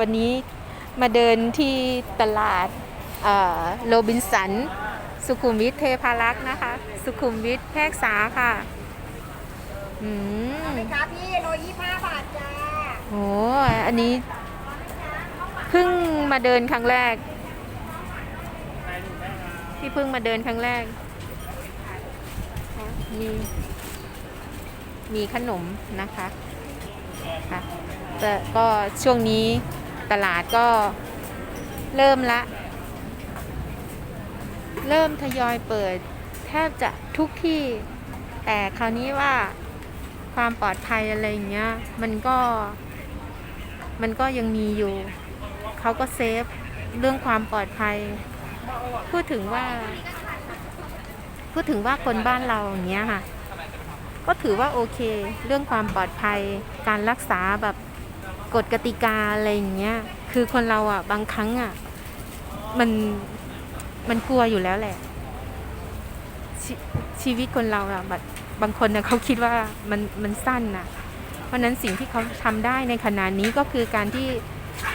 วันนี้มาเดินที่ตลาดโรบินสัน สุขุมวิทเทพารักษ์นะคะ สุขุมวิทแพรกษาค่ะ อืมคะพี่โลยี่ห้าบาทจ้าโอ้อันนี้เพิ่งมาเดินครั้งแรก ที่เพิ่งมาเดินครั้งแรก มี มีขนมนะคะค่ะแต่ก็ช่วงนี้ ตลาดก็เริ่มละ เริ่มทยอยเปิด แทบจะทุกที่ แต่คราวนี้ว่าความปลอดภัยอะไรอย่างเงี้ย มันก็ มันก็ยังมีอยู่ เขาก็เซฟเรื่องความปลอดภัย พูดถึงว่า พูดถึงว่าคนบ้านเราอย่างเงี้ยค่ะ ก็ถือว่าโอเค เรื่องความปลอดภัย การรักษาแบบ กฎกติกาอะไรอย่างเงี้ย คือคนเราอะบางครั้งอะมันมันกลัวอยู่แล้วแหละชชีวิตคนเราอะแบบบางคนน่ะเขาคิดว่ามันมันสั้นน่ะเพราะฉะนั้นสิ่งที่เขาทำได้ในขณะนี้ก็คือการที่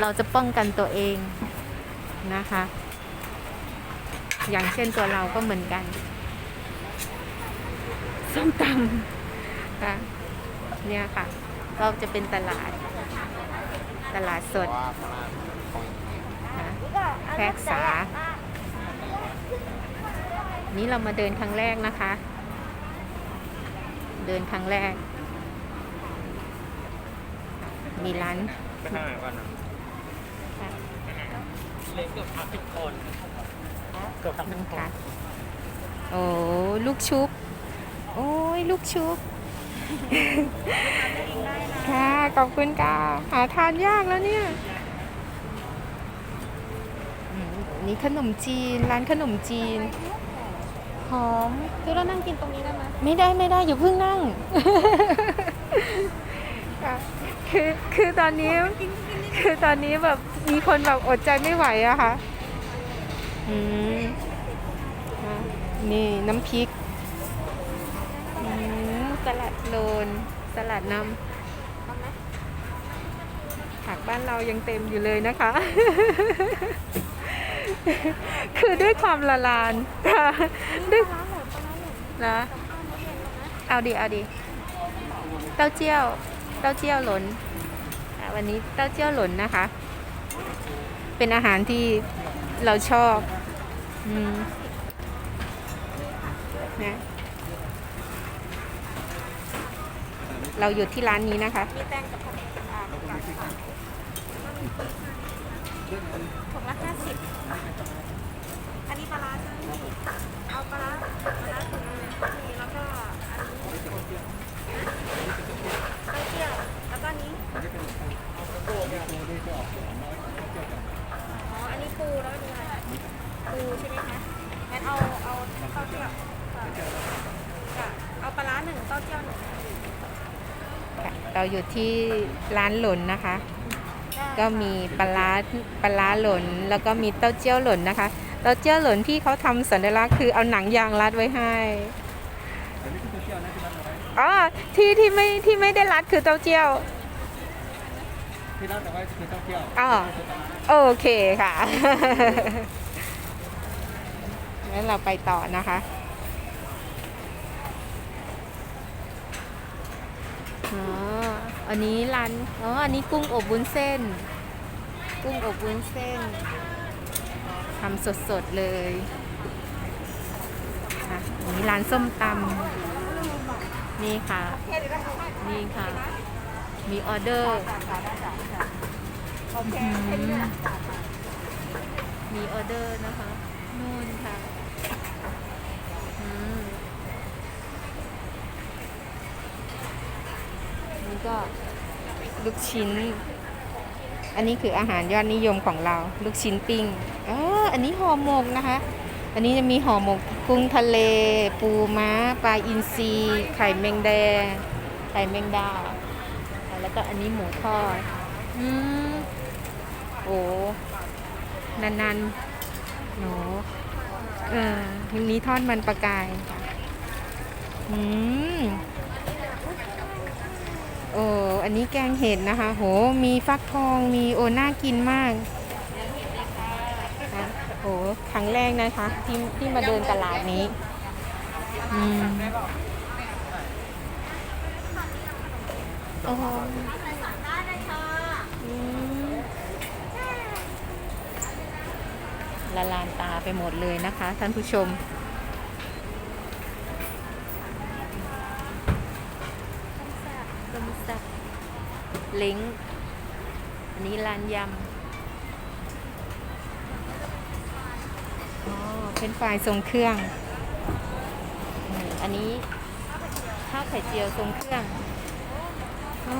เราจะป้องกันตัวเองนะคะ อย่างเช่นตัวเราก็เหมือนกันส้มตำค่ะเนี่ยค่ะ ก็จะเป็นตลาด ตลาดสดค่ะแพรกษา นี่เรามาเดินครั้งแรกนะคะ เดินครั้งแรก มีร้านไปทางไหนก่อนนะค่ะเล็กเกือบทับสิบคนเกือบทับสิบคนค่ะโอ้ลูกชุบ โอ้ยลูกชุบ ค่ะ ขอบคุณค่ะ หาทานยากแล้วเนี่ยนี่ขนมจีน ร้านขนมจีน หอมคือเรานั่งกินตรงนี้ได้ไหมไม่ได้ไม่ได้อย่าเพิ่งนั่ง คือคือตอนนี้คือตอนนี้แบบมีคนแบบอดใจไม่ไหวอะค่ะ อืม นี่น้ำพริก สลัดโลน สลัดน้ำผักบ้านเรายังเต็มอยู่เลยนะคะ คือด้วยความละลานค่ะด้วยนะเอาดิเอาดิเต้าเจี้ยวเต้าเจี้ยวหล่นอะวันนี้เต้าเจี้ยวหล่นนะคะ เป็นอาหารที่เราชอบ อืมนะ เราหยุดที่ร้านนี้นะคะ มีแตงกับผักอ่ากับถุงละห้าสิบอันนี้ปลาร้าใช่ไหมพี่เอาปลาร้าปลาร้าถุงนึงนี่แล้วก็อันนี้เต้าเจี้ยวแล้วก็อันนี้อ๋ออันนี้ปูแล้วก็ดูอะไรปูใช่ไหมคะงั้นเอาเอาเต้าเจี้ยวเอาปลาร้าหนึ่งเต้าเจี้ยวหนึ่ง เราอยู่ที่ร้านหล่นนะคะ ก็มีปลาร้าปลาร้าหล่นแล้วก็มีเต้าเจี้ยวหล่นนะคะเต้าเจี้ยวหล่นที่เขาทำสัญลักษณ์คือเอาหนังยางรัดไว้ให้อ๋อที่ที่ไม่ที่ไม่ได้รัดคือเต้าเจี้ยวที่ร้านแต่ว่าคือเต้าเจี้ยวอ๋อโอเคค่ะ แล้วเราไปต่อนะคะ อ๋อ อันนี้ร้าน อ๋อ อันนี้กุ้งอบวุ้นเส้น กุ้งอบวุ้นเส้นทำสดๆเลยค่ะอันนี้ร้านส้มตำนี่ค่ะ นี่ค่ะ มีออเดอร์โอเคอืให้เลืมอกมีออเดอร์นะคะ นู่นค่ะอืมนี่ ก็ลูกชิ้น อันนี้คืออาหารยอดนิยมของเรา ลูกชิ้นปิ้งอ๋ออันนี้ห่อหมกนะคะ อันนี้จะมีห่อหมกกุ้งทะเล ปูม้า ปลาอินทรีไข่แมงแดงไข่แมงดา แล้วก็อันนี้หมูทอด อืมโอ้นานๆหนูเออยังนี้ทอดมันปลากาย อืม อันนี้แกงเห็ดนะคะ โห มีฟักทอง มีโอน่ากินมากนะโห ครั้งแรกนะคะ ที่ที่มาเดินตลาดนี้ อืมโอ้โหละลานตาไปหมดเลยนะคะ ท่านผู้ชม ต้มแซ่บ เล้งอันนี้ร้านยำอ๋อเป็นฝ่ายทรงเครื่อง อันนี้ข้าวไข่เจียวทรงเครื่องอ๋อ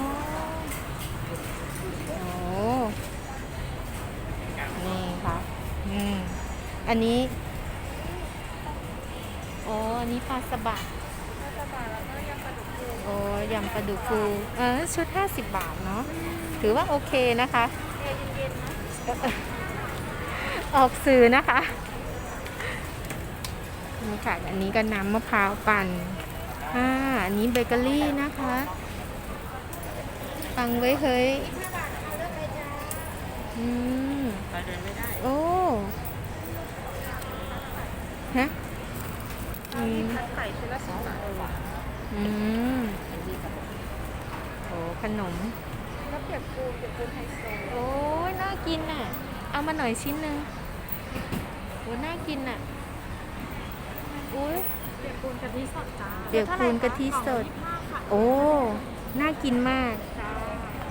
โอ้นี่ค่ะอืมอันนี้อ๋ออันนี้ปลาสบะโอ้ ยำปลาดุกฟูเออชุด 50 บาทเนาะถือว่าโอเคนะคะออกสื่อนะคะนี่ค่ะอันนี้ก็น้ำมะพร้าวปั่นอ่าอันนี้เบเกอรี่นะคะฟังไว้เฮ้ยอืมไปเดินไม่ได้โอ้ฮะอืมใส่ชุดละสิบบาทอืมโอ้ขนมแล้วเปียกปูนเปียกปูนไฮโซโอ้ยน่ากินน่ะ เอามาหน่อยชิ้นหนึ่งโอ้น่ากินน่ะอุ้ยเปียกปูนกะทิสดจ้าเปียกปูนกะทิสด โอ้ น่ากินมากจ้า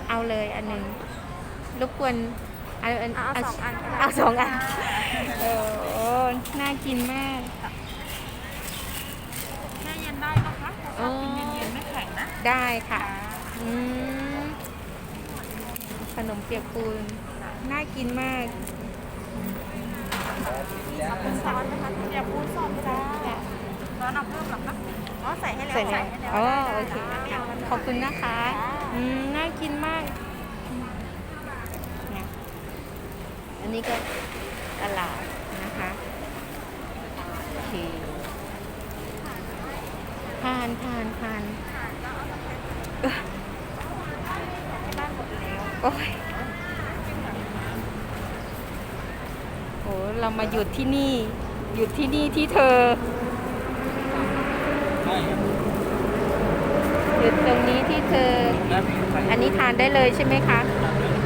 เอาเลยอันหนึ่งรบกวนเอาอันเอาสองอันเอาสองอันโอ้น่ากินมากแช่เย็นได้นะคะอ๋อกินเย็นๆไม่แข็งนะ ได้ค่ะ อืมขนมเปียกปูน น่ากินมากเอาเป็นซอสนะคะเปียกปูนสดจ้าซอสเอาเพิ่มหรอคะอ๋อใส่ให้แล้วใส่แล้วให้แล้วอ๋อได้โอเคได้ได้ขอบคุณนะคะ อืม น่ากินมากเนี่ยอันนี้ก็ตลาดนะคะ โอเคทานทานทานได้หมดแล้ว โอ้ยโอ้เรามาหยุดที่นี่ หยุดที่นี่ที่เธอใช่หยุดตรงนี้ที่เธอ แล้วใส่อันนี้ทานได้เลยใช่ไหมคะ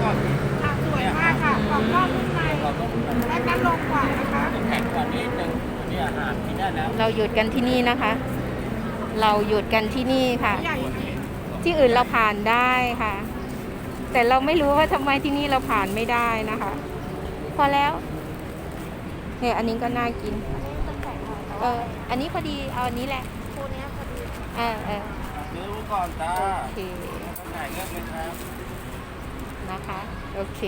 ก่อนค่ะสวยมากค่ะกรอบนอกนุ่มในเราต้องและน้ำลงกว่านะคะแข็งกว่านิดนึงอันนี้อาหารกินได้แล้วเราหยุดกันที่นี่นะคะ เราหยุดกันที่นี่ค่ะ ใหญ่ ที่อื่นเราผ่านได้ค่ะ แต่เราไม่รู้ว่าทำไมที่นี่เราผ่านไม่ได้นะคะ พอแล้วเนี่ยอันนี้ก็น่ากิน เออ อันนี้พอดีเอาอันนี้แหละตัวเนี้ยพอดีเออเออซื้อก่อนจ้าโอเคไหนเลือกเลยครับนะคะ โอเค